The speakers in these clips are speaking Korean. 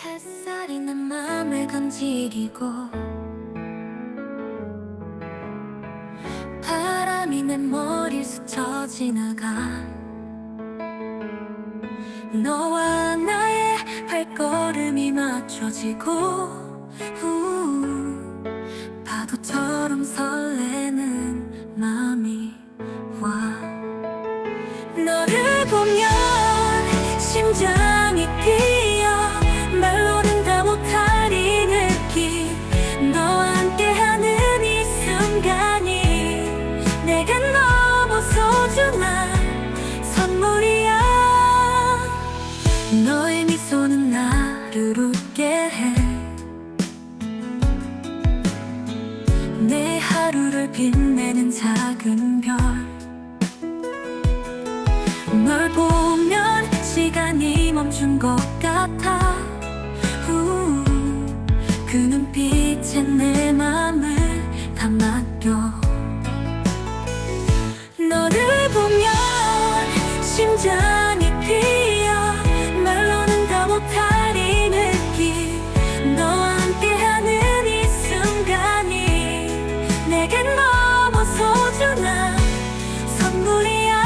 햇살이 내 맘을 건지리고 바람이 내 머리를 스쳐 지나가 너와 나의 발걸음이 맞춰지고 후, 파도처럼 설레는 마음 하루를 빛내는 작은 별. 널 보면 시간이 멈춘 것 같아. 후, 그 눈빛에 내 맘 소중한 선물이야.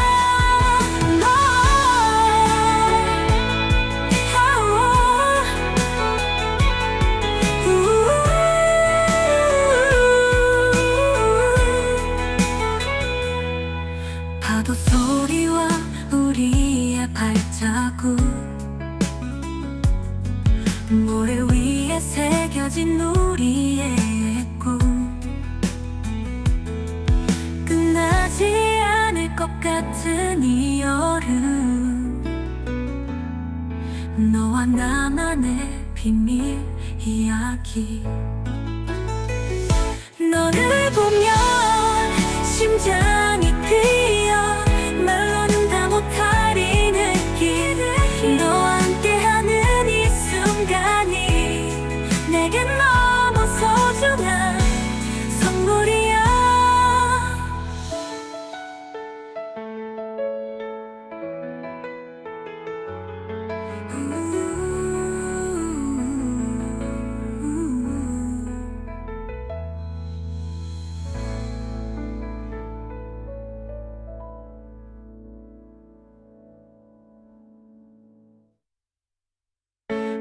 너 파도 소리와 우리의 발자국. 모래 위에 새겨진 우리의 같은 이 여름. 너와 나만의 비밀 이야기. 너를 보면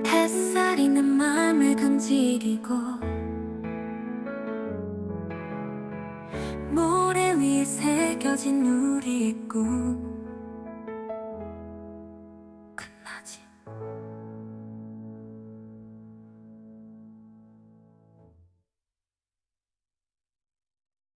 햇살이 내 맘을 건지리고 모래 위에 새겨진 우리 꿈